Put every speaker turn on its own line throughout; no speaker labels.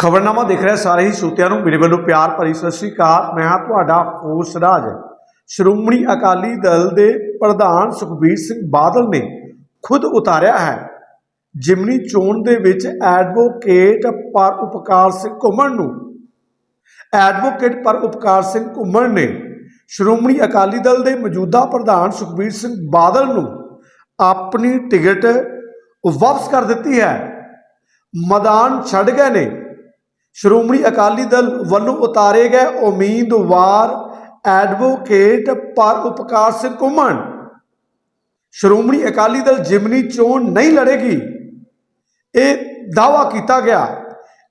ਖਬਰਨਾਮਾ ਦੇਖ ਰਿਹਾ ਸਾਰੇ ਹੀ ਸਰੋਤਿਆਂ ਨੂੰ। ਮੇਰੇ ਵੱਲੋਂ ਪਿਆਰ ਭਰੀ ਸਤਿ ਸ੍ਰੀ ਅਕਾਲ। ਮੈਂ ਹਾਂ ਤੁਹਾਡਾ ਹੋਸ਼ ਰਾਜ। ਸ਼੍ਰੋਮਣੀ ਅਕਾਲੀ ਦਲ ਦੇ ਪ੍ਰਧਾਨ ਸੁਖਬੀਰ ਸਿੰਘ ਬਾਦਲ ਨੇ ਖੁਦ ਉਤਾਰਿਆ ਹੈ। ਜਿਮਨੀ ਚੋਣ ਦੇ ਵਿੱਚ ਐਡਵੋਕੇਟ ਪਰ ਉਪਕਾਰ ਸਿੰਘ ਘੁੰਮਣ ਨੂੰ। ਐਡਵੋਕੇਟ ਪਰ ਉਪਕਾਰ ਸਿੰਘ ਘੁੰਮਣ ਨੇ ਸ਼੍ਰੋਮਣੀ ਅਕਾਲੀ ਦਲ ਦੇ ਮੌਜੂਦਾ ਪ੍ਰਧਾਨ ਸੁਖਬੀਰ ਸਿੰਘ ਬਾਦਲ ਨੂੰ ਆਪਣੀ ਟਿਕਟ ਵਾਪਸ ਕਰ ਦਿੱਤੀ ਹੈ। ਮੈਦਾਨ ਛੱਡ ਗਏ ਨੇ। ਸ਼੍ਰੋਮਣੀ ਅਕਾਲੀ ਦਲ ਵੱਲੋਂ ਉਤਾਰੇ ਗਏ ਉਮੀਦਵਾਰ ਐਡਵੋਕੇਟ ਪਰ ਉਪਕਾਰ ਸਿੰਘ ਘੁੰਮਣ। ਸ਼੍ਰੋਮਣੀ ਅਕਾਲੀ ਦਲ ਜਿਮਨੀ ਚੋਣ ਨਹੀਂ ਲੜੇਗੀ। ਇਹ ਦਾਵਾ ਕੀਤਾ ਗਿਆ।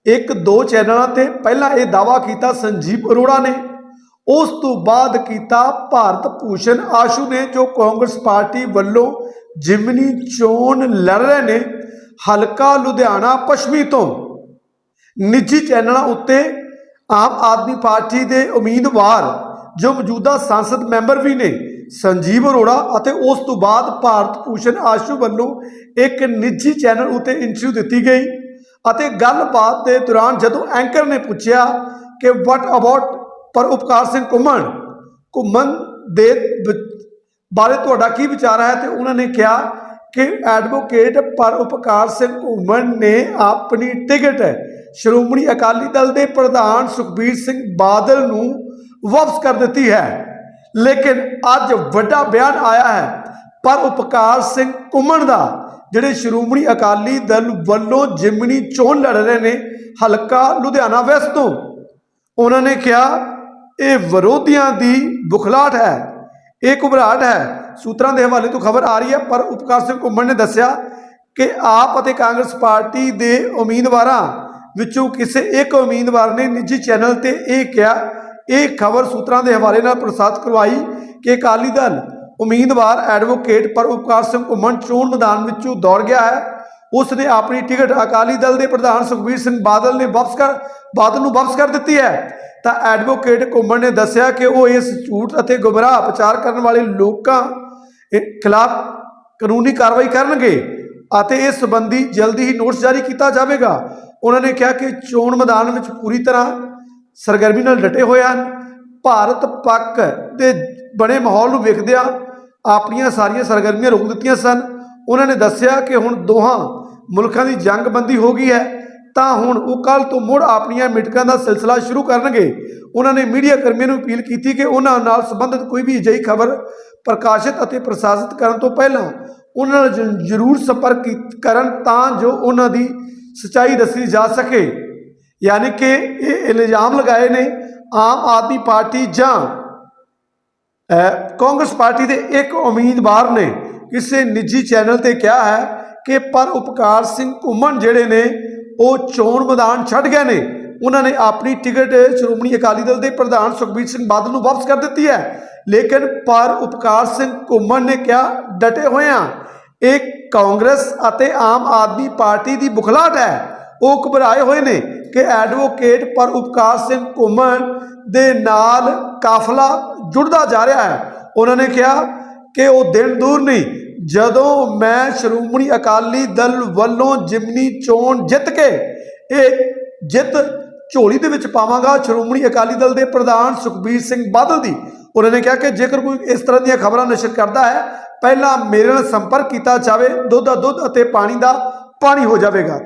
ਇੱਕ ਦੋ ਚੈਨਲਾਂ ਤੇ ਪਹਿਲਾਂ ਇਹ ਦਾਵਾ ਕੀਤਾ ਸੰਜੀਵ ਅਰੋੜਾ ਨੇ। ਉਸ ਤੋਂ ਬਾਅਦ ਕੀਤਾ ਭਾਰਤ ਭੂਸ਼ਣ ਆਸ਼ੂ ਨੇ, ਜੋ ਕਾਂਗਰਸ ਪਾਰਟੀ ਵੱਲੋਂ ਜਿਮਨੀ ਚੋਣ ਲੜ ਰਹੇ ਨੇ, ਹਲਕਾ ਲੁਧਿਆਣਾ ਪੱਛਮੀ ਤੋਂ। ਨਿੱਜੀ ਚੈਨਲਾਂ ਉੱਤੇ ਆਮ ਆਦਮੀ ਪਾਰਟੀ ਦੇ ਉਮੀਦਵਾਰ ਜੋ ਮੌਜੂਦਾ ਸੰਸਦ ਮੈਂਬਰ ਵੀ ਨੇ, ਸੰਜੀਵ ਅਰੋੜਾ ਅਤੇ ਉਸ ਤੋਂ ਬਾਅਦ ਭਾਰਤ ਭੂਸ਼ਣ ਆਸ਼ੂ ਵੱਲੋਂ ਇੱਕ ਨਿੱਜੀ ਚੈਨਲ ਉੱਤੇ ਇੰਟਰਵਿਊ ਦਿੱਤੀ ਗਈ ਅਤੇ ਗੱਲਬਾਤ ਦੇ ਦੌਰਾਨ ਜਦੋਂ ਐਂਕਰ ਨੇ ਪੁੱਛਿਆ ਕਿ ਵਾਟ ਅਬਾਊਟ ਪਰ ਉਪਕਾਰ ਸਿੰਘ ਘੁੰਮਣ ਘੁੰਮਣ ਦੇ ਵਿ- ਬਾਰੇ ਤੁਹਾਡਾ ਕੀ ਵਿਚਾਰ ਹੈ? ਤੇ ਉਹਨਾਂ ਨੇ ਕਿਹਾ ਕਿ ਐਡਵੋਕੇਟ ਪਰ ਉਪਕਾਰ ਸਿੰਘ ਘੁੰਮਣ ਨੇ ਆਪਣੀ ਟਿਕਟ ਸ਼੍ਰੋਮਣੀ ਅਕਾਲੀ ਦਲ ਦੇ ਪ੍ਰਧਾਨ ਸੁਖਬੀਰ ਸਿੰਘ ਬਾਦਲ ਨੂੰ ਵਾਪਸ ਕਰ ਦਿੱਤੀ ਹੈ। ਲੇਕਿਨ ਅੱਜ ਵੱਡਾ ਬਿਆਨ ਆਇਆ ਹੈ ਪਰ ਉਪਕਾਰ ਸਿੰਘ ਘੁੰਮਣ ਦਾ, ਜਿਹੜੇ ਸ਼੍ਰੋਮਣੀ ਅਕਾਲੀ ਦਲ ਵੱਲੋਂ ਜਿਮਨੀ ਚੋਣ ਲੜ ਰਹੇ ਨੇ ਹਲਕਾ ਲੁਧਿਆਣਾ ਵੈਸਟ ਤੋਂ। ਉਹਨਾਂ ਨੇ ਕਿਹਾ, ਇਹ ਵਿਰੋਧੀਆਂ ਦੀ ਬੁਖਲਾਟ ਹੈ, ਇਹ ਘਬਰਾਹਟ ਹੈ। ਸੂਤਰਾਂ ਦੇ ਹਵਾਲੇ ਤੋਂ ਖਬਰ ਆ ਰਹੀ ਹੈ, ਪਰ ਉਪਕਾਰ ਸਿੰਘ ਘੁੰਮਣ ਨੇ ਦੱਸਿਆ ਕਿ ਆਪ ਅਤੇ ਕਾਂਗਰਸ ਪਾਰਟੀ ਦੇ ਉਮੀਦਵਾਰਾਂ ਵਿੱਚੋਂ ਕਿਸੇ ਇੱਕ ਉਮੀਦਵਾਰ ਨੇ ਨਿੱਜੀ ਚੈਨਲ ਤੇ ਇਹ ਕਿਹਾ, ਇਹ ਖਬਰ ਸੂਤਰਾਂ ਦੇ ਹਵਾਲੇ ਨਾਲ ਪ੍ਰਸਾਰਿਤ ਕਰਵਾਈ ਕਿ ਅਕਾਲੀ ਦਲ ਉਮੀਦਵਾਰ ਐਡਵੋਕੇਟ ਪਰ ਉਪਕਾਰ ਸਿੰਘ ਘੁੰਮਣ ਚੋਣ ਮੈਦਾਨ ਵਿੱਚੋਂ ਦੌੜ ਗਿਆ ਹੈ। ਉਸ ਨੇ ਆਪਣੀ ਟਿਕਟ ਅਕਾਲੀ ਦਲ ਦੇ ਪ੍ਰਧਾਨ ਸੁਖਬੀਰ ਸਿੰਘ ਬਾਦਲ ਨੇ ਵਾਪਸ ਕਰ, ਬਾਦਲ ਨੂੰ ਵਾਪਸ ਕਰ ਦਿੱਤੀ ਹੈ। ਤਾਂ ਐਡਵੋਕੇਟ ਘੁੰਮਣ ਨੇ ਦੱਸਿਆ ਕਿ ਉਹ ਇਸ ਝੂਠ ਅਤੇ ਗੁੰਮਰਾਹ ਪ੍ਰਚਾਰ ਕਰਨ ਵਾਲੇ ਲੋਕਾਂ ਖਿਲਾਫ ਕਾਨੂੰਨੀ ਕਾਰਵਾਈ ਕਰਨਗੇ ਅਤੇ ਇਸ ਸੰਬੰਧੀ ਜਲਦੀ ਹੀ ਨੋਟਿਸ ਜਾਰੀ ਕੀਤਾ ਜਾਵੇਗਾ। ਉਹਨਾਂ ਨੇ ਕਿਹਾ ਕਿ ਚੋਣ ਮੈਦਾਨ ਵਿੱਚ ਪੂਰੀ ਤਰ੍ਹਾਂ ਸਰਗਰਮੀ ਨਾਲ ਡਟੇ ਹੋਏ ਹਨ। ਭਾਰਤ ਪੱਕ ਦੇ ਬਣੇ ਮਾਹੌਲ ਨੂੰ ਵੇਖਦਿਆਂ ਆਪਣੀਆਂ ਸਾਰੀਆਂ ਸਰਗਰਮੀਆਂ ਰੋਕ ਦਿੱਤੀਆਂ ਸਨ। ਉਹਨਾਂ ਨੇ ਦੱਸਿਆ ਕਿ ਹੁਣ ਦੋਹਾਂ ਮੁਲਕਾਂ ਦੀ ਜੰਗਬੰਦੀ ਹੋ ਗਈ ਹੈ, ਤਾਂ ਹੁਣ ਉਹ ਕੱਲ ਤੋਂ ਮੁੜ ਆਪਣੀਆਂ ਮੀਟਿੰਗਾਂ ਦਾ ਸਿਲਸਿਲਾ ਸ਼ੁਰੂ ਕਰਨਗੇ। ਉਹਨਾਂ ਨੇ ਮੀਡੀਆ ਕਰਮੀਆਂ ਨੂੰ ਅਪੀਲ ਕੀਤੀ ਕਿ ਉਹਨਾਂ ਨਾਲ ਸੰਬੰਧਿਤ ਕੋਈ ਵੀ ਅਜਿਹੀ ਖਬਰ ਪ੍ਰਕਾਸ਼ਿਤ ਅਤੇ ਪ੍ਰਸਾਰਿਤ ਕਰਨ ਤੋਂ ਪਹਿਲਾਂ ਉਹਨਾਂ ਨਾਲ ਜ਼ਰੂਰ ਸੰਪਰਕ ਕਰਨ ਤਾਂ ਜੋ ਉਹਨਾਂ ਦੀ ਸਚਾਈ ਦੱਸੀ ਜਾ ਸਕੇ। ਯਾਨੀ ਕਿ ਇਹ ਇਲਜ਼ਾਮ ਲਗਾਏ ਨੇ, ਆਮ ਆਦਮੀ ਪਾਰਟੀ ਜਾਂ ਕਾਂਗਰਸ ਪਾਰਟੀ ਦੇ ਇੱਕ ਉਮੀਦਵਾਰ ਨੇ ਕਿਸੇ ਨਿੱਜੀ ਚੈਨਲ ਤੇ ਕਿਹਾ ਹੈ ਕਿ ਪਰ ਉਪਕਾਰ ਸਿੰਘ ਘੁੰਮਣ ਜਿਹੜੇ ਨੇ, ਉਹ ਚੋਣ ਮੈਦਾਨ ਛੱਡ ਗਏ ਨੇ। ਉਹਨਾਂ ਨੇ ਆਪਣੀ ਟਿਕਟ ਸ਼੍ਰੋਮਣੀ ਅਕਾਲੀ ਦਲ ਦੇ ਪ੍ਰਧਾਨ ਸੁਖਬੀਰ ਸਿੰਘ ਬਾਦਲ ਨੂੰ ਵਾਪਸ ਕਰ ਦਿੱਤੀ ਹੈ। ਲੇਕਿਨ ਪਰ ਉਪਕਾਰ ਸਿੰਘ ਘੁੰਮਣ ਨੇ ਕਿਹਾ, ਡਟੇ ਹੋਏ ਆ। ਇਹ ਕਾਂਗਰਸ ਅਤੇ ਆਮ ਆਦਮੀ ਪਾਰਟੀ ਦੀ ਬੁਖਲਾਟ ਹੈ। ਉਹ ਘਬਰਾਏ ਹੋਏ ਨੇ ਕਿ ਐਡਵੋਕੇਟ ਪਰ ਉਪਕਾਰ ਸਿੰਘ ਘੁੰਮਣ ਦੇ ਨਾਲ ਕਾਫਲਾ ਜੁੜਦਾ ਜਾ ਰਿਹਾ ਹੈ। ਉਹਨਾਂ ਨੇ ਕਿਹਾ ਕਿ ਉਹ ਦਿਨ ਦੂਰ ਨਹੀਂ, ਜਦੋਂ ਮੈਂ ਸ਼੍ਰੋਮਣੀ ਅਕਾਲੀ ਦਲ ਵੱਲੋਂ ਜਿਮਨੀ ਚੋਣ ਜਿੱਤ ਕੇ, ਇਹ ਜਿੱਤ ਝੋਲੀ ਦੇ ਵਿੱਚ ਪਾਵਾਂਗਾ ਸ਼੍ਰੋਮਣੀ ਅਕਾਲੀ ਦਲ ਦੇ ਪ੍ਰਧਾਨ ਸੁਖਬੀਰ ਸਿੰਘ ਬਾਦਲ ਦੀ। ਉਹਨਾਂ ਨੇ ਕਿਹਾ ਕਿ ਜੇਕਰ ਕੋਈ ਇਸ ਤਰ੍ਹਾਂ ਦੀਆਂ ਖਬਰਾਂ ਨਸ਼ਰ ਕਰਦਾ ਹੈ ਪਹਿਲਾਂ ਮੇਰੇ ਨਾਲ ਸੰਪਰਕ ਕੀਤਾ ਜਾਵੇ, ਦੁੱਧ ਦਾ ਦੁੱਧ ਅਤੇ ਪਾਣੀ ਦਾ ਪਾਣੀ ਹੋ ਜਾਵੇਗਾ।